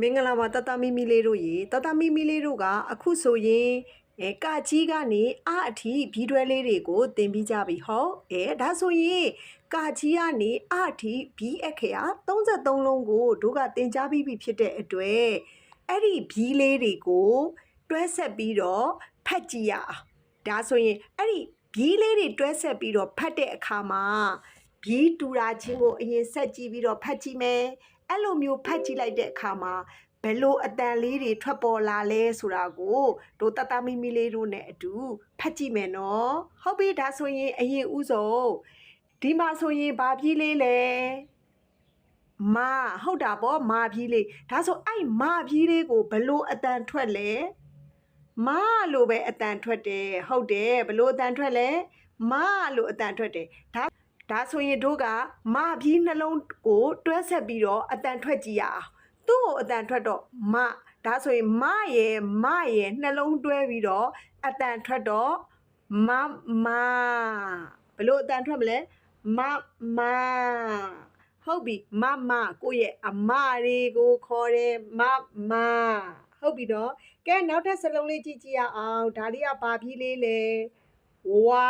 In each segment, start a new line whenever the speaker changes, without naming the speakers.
မင်္ဂလာပါတတမီမီလေးတို့ရေတတမီမီလေးတို့ကအခုဆိုရင်အဲကကြီးကနေအအထိဘီတွဲလေးတွေကိုတင်ပြီးကြပြီဟောအဲဒါဆိုရင်ကကြီးကနေအအထိဘီအခရာ33လုံးကိုတို့ကတင်ကြပြီးပြီဖြစ်တဲ့အတွက်အဲ့ဒီဘီလေးတွေကိုတွဲဆက်ပြီးတော့ဖတ်ကြည့်ရအောင်ဒါဆိုရင်အဲ့ဒီဘီလေးတွေတွဲဆက်ပြီးတော့ဖတ်တဲ့အခါမှာဘီတူရာချင်းကိုအရင်ဆက်ကြည့်ပြီးတော့ဖတ်ကြည့်မယ် အဲ့လိုမျိုးဖတ်ကြည့်လိုက်တဲ့အခါမှာဘယ်လိုအတန်လေးတွေထွက်ပေါ်လာလဲဆိုတာကိုတို့တတမီမီလေးတို့နဲ့အတူဖတ်ကြည့်မယ်နော်ဟုတ်ပြီဒါဆိုရင်အရင်ဥဆုံးဒီမှာဆိုရင်ဘာပြေးလေးလဲမာဟုတ်တာပေါ့မာပြေးလေးဒါဆိုအဲ့မာပြေးလေးကိုဘယ်လိုအတန်ထွက်လဲမာလို့ပဲအတန်ထွက်တယ်ဟုတ်တယ်ဘယ်လိုအတန်ထွက်လဲမာလို့အတန်ထွက်တယ်ဒါ ဒါဆိုရင်တို့ကမာပြေးနှလုံးကိုတွဲဆက်ပြီးတော့အတန်ထွက်ကြည့်ရအောင်သူ့ကိုအတန်ထွက်တော့မဒါဆိုရင်မရဲ့မရဲ့နှလုံးတွဲပြီးတော့အတန်ထွက်တော့မမဘလို့အတန်ထွက်မလဲမမဟုတ်ပြီမမကိုယ့်ရဲ့အမတွေကိုခေါ်တယ်မမဟုတ်ပြီတော့ကဲနောက်ထပ်စလုံးလေးကြည့်ကြည့်ရအောင်ဒါလေးကဘာပြီးလေးလဲဝါ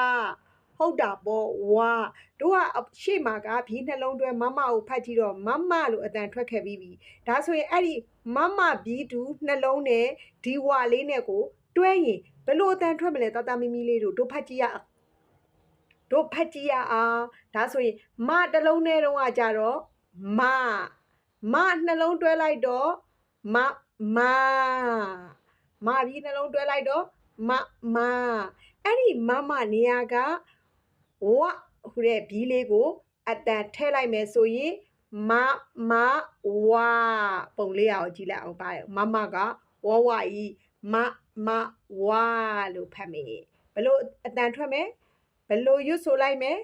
ဟုတ်တာပေါ့ဝါတို့ကအရှေ့မှာကဘီနှလုံးတွဲမမကိုဖတ်ကြည့်တော့မမလို့အတန်ထွက်ခဲ့ပြီးပြီဒါဆိုရင်အဲ့ဒီမမဘီတူနှလုံးနဲ့ဒီဝါလေးနဲ့ကို တွဲရင်ဘယ်လိုအတန်ထွက်မလဲတတမီမီလေးတို့တို့ဖတ်ကြည့်ရအောင်တို့ဖတ်ကြည့်ရအောင်ဒါဆိုရင်မတစ်လုံးနဲ့တော့ကကြတော့မမနှလုံးတွဲလိုက်တော့မမမဘီနှလုံးတွဲလိုက်တော့မမအဲ့ဒီမမနေရာက ဝဟိုတဲ့ဘီလေးကိုအတန်ထည့်လိုက်မယ်ဆိုရင်မမဝါပုံလေးအောင်ကြည့်လိုက်အောင်ပါတယ်မမကဝဝဤမမဝါလို့ဖတ်မယ်ဘလို့အတန်ထွက်မယ်ဘလို့ရွတ်ဆိုလိုက်မယ်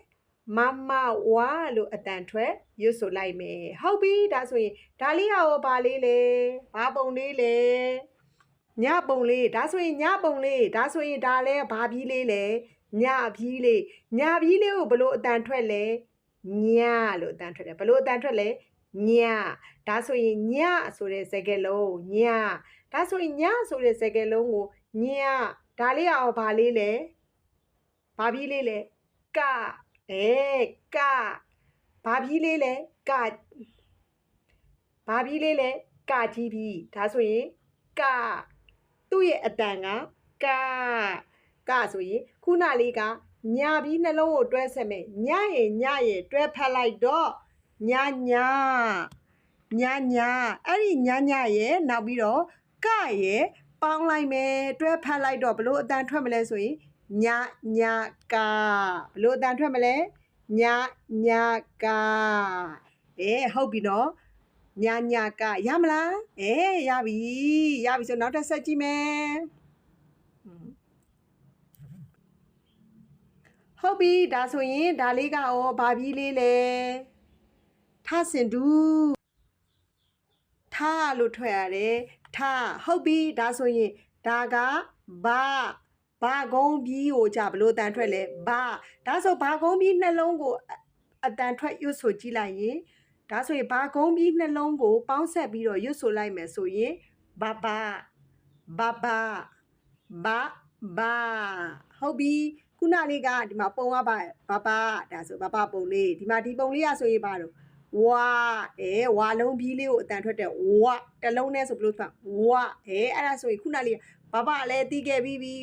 မမဝါလို့အတန်ထွက်ရွတ်ဆိုလိုက်မယ်ဟုတ်ပြီဒါဆိုရင်ဒါလေးရောဘာလေးလဲဘာပုံလေးလဲညပုံလေးဒါဆိုရင်ညပုံလေးဒါဆိုရင်ဒါလဲဘာပြီးလေးလဲ ညပြီးလေးညပြီးလေးကိုဘလို့အတန်ထွက်လဲညလို့အတန်ထွက်တယ်ဘလို့အတန်ထွက်လဲညဒါဆိုရင်ညဆိုတဲ့စကားလုံးညဒါဆိုရင်ညဆိုတဲ့စကားလုံးကိုညဒါလေးအောင်ဘာလေးလဲဘာပြီးလေးလဲကအဲကဘာပြီးလေးလဲကဘာပြီးလေးလဲကကြီးပြီးဒါဆိုရင်ကသူ့ရဲ့အတန်ကက ကဆိုရင်ခုနလေးကညာပြီးနှလုံးကိုတွဲဆက်မယ်ညရင်ညရင်တွဲဖက်လိုက်တော့ညညာညညာအဲ့ဒီညညာရဲ့နောက်ပြီးတော့ကရဲ့ပေါင်းလိုက်မယ်တွဲဖက်လိုက်တော့ဘလို့အတန်ထွက်မလဲဆိုရင်ညညာကဘလို့အတန်ထွက်မလဲညညာကအေးဟုတ်ပြီနော်ညညာကရမလားအေးရပြီရပြီဆိုနောက်တစ်ဆက်ကြည့်မယ်ဟွန်း ဟုတ်ပြီဒါဆိုရင်ဒါလေးကရောဘာပြီးလေးလဲထစင်ဒူထလို့ထွက်ရတယ်ထဟုတ်ပြီဒါဆိုရင်ဒါကဘာဘာကုန်းပြီးကိုကြဘလို့တန်ထွက်လဲဘာဒါဆိုဘာကုန်းပြီးနှလုံးကိုအအတန်ထွက်ရွတ်ဆိုကြည့်လိုက်ရင်ဒါဆိုရင်ဘာကုန်းပြီးနှလုံးကို ပေါင်းဆက်ပြီးတော့ရွတ်ဆိုလိုက်မယ်ဆိုရင်ဘာဘာဘာဘာဘာဘာဟုတ်ပြီ ခုနလေးကဒီမှာပုံရပါဘာဘာဒါဆိုဘာဘာပုံလေးဒီမှာဒီပုံလေးရဆိုရင်ပါတော့ဝါအဲဝါလုံးပြီးလေးကိုအတန်ထွက်တဲ့ဝါတစ်လုံးနဲ့ဆိုဘလို့ဖတ်ဝါအဲအဲ့ဒါဆိုရင်ခုနလေးဘာဘာလည်းတီးခဲ့ပြီးပြီ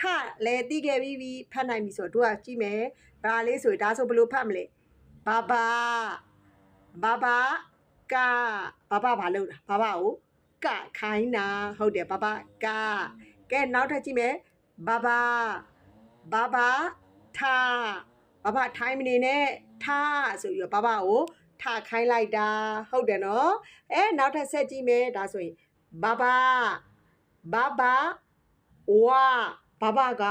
ထလည်းတီးခဲ့ပြီးပြီဖတ်နိုင်ပြီဆိုတော့တို့ကကြည့်မယ်ဒါလေးဆိုရင်ဒါဆိုဘလို့ဖတ်မလဲဘာဘာဘာဘာကဘာဘာဘာလို့ဘာဘာကိုကခိုင်းတာဟုတ်တယ်ဘာဘာကကဲနောက်ထပ်ကြည့်မယ်ဘာဘာ ဘာဘာထားဘာဘာထိုင်းမနေနဲ့ထားဆိုပြီးတော့ဘာဘာကိုထားခိုင်းလိုက်တာဟုတ်တယ်နော်အဲနောက်ထပ်ဆက်ကြည့်မယ်ဒါဆိုရင်ဘာဘာဘာဘာဝါဘာဘာက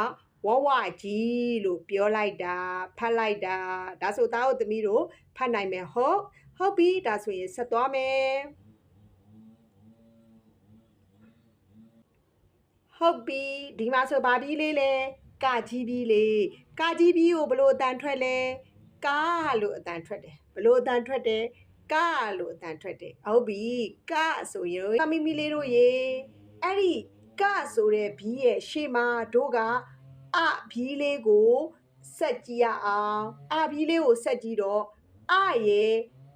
ဝဝကြီးလို့ပြောလိုက်တာဖတ်လိုက်တာဒါဆိုသားတို့သမီးတို့ဖတ်နိုင်မယ်ဟုတ်ဟုတ်ပြီဒါဆိုရင်ဆက်သွားမယ်ဟုတ်ပြီဒီမှာဆိုဘာပြီးလေးလဲ ကကြီးပြီးလေးကကြီးပြီးကိုဘလို့အတန်ထွက်လဲကားလို့အတန်ထွက်တယ်ဘလို့အတန်ထွက်တယ်ကလို့အတန်ထွက်တယ်ဟုတ်ပြီကဆိုရင်တမီမီလေးတို့ရေအဲ့ဒီကဆိုတဲ့ဘီးရဲ့ရှေ့မှာတို့ကအဘီးလေးကိုဆက်ကြည့်ရအောင်အဘီးလေးကိုဆက်ကြည့်တော့အရဲ့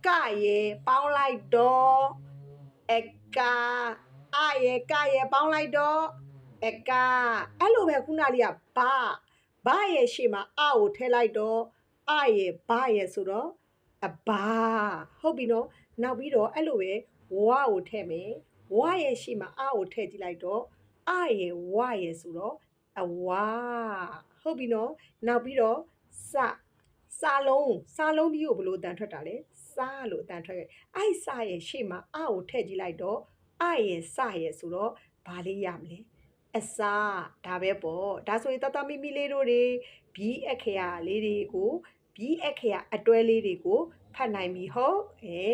ကရဲ့ပေါင်းလိုက်တော့အကအရဲ့ကရဲ့ပေါင်းလိုက်တော့ အကအဲ့လိုပဲခုနလေးကဘာဘာရဲ့ရှေ့မှာအကိုထည့်လိုက်တော့အရဲ့ဘာရဲ့ဆိုတော့အဘာဟုတ်ပြီနော်နောက်ပြီးတော့အဲ့လိုပဲဝါကိုထည့်မယ်ဝါရဲ့ရှေ့မှာအကိုထည့်ကြည့်လိုက်တော့အရဲ့ဝါရဲ့ဆိုတော့အဝါဟုတ်ပြီနော်နောက်ပြီးတော့စစာလုံးစာလုံးပြီးကိုဘယ်လိုအတန်ထွက်တာလဲစားလို့အတန်ထွက်ခဲ့အဲ့စရဲ့ရှေ့မှာအကိုထည့်ကြည့်လိုက်တော့အရဲ့စရဲ့ဆိုတော့ဘာလေးရမလဲ အစားဒါပဲပေါ့ဒါဆိုရင်တတမီမီလေးတို့တွေဘီအခရာလေးတွေကိုဘီအခရာအတွဲလေးတွေကိုဖတ်နိုင်ပြီဟုတ်အဲ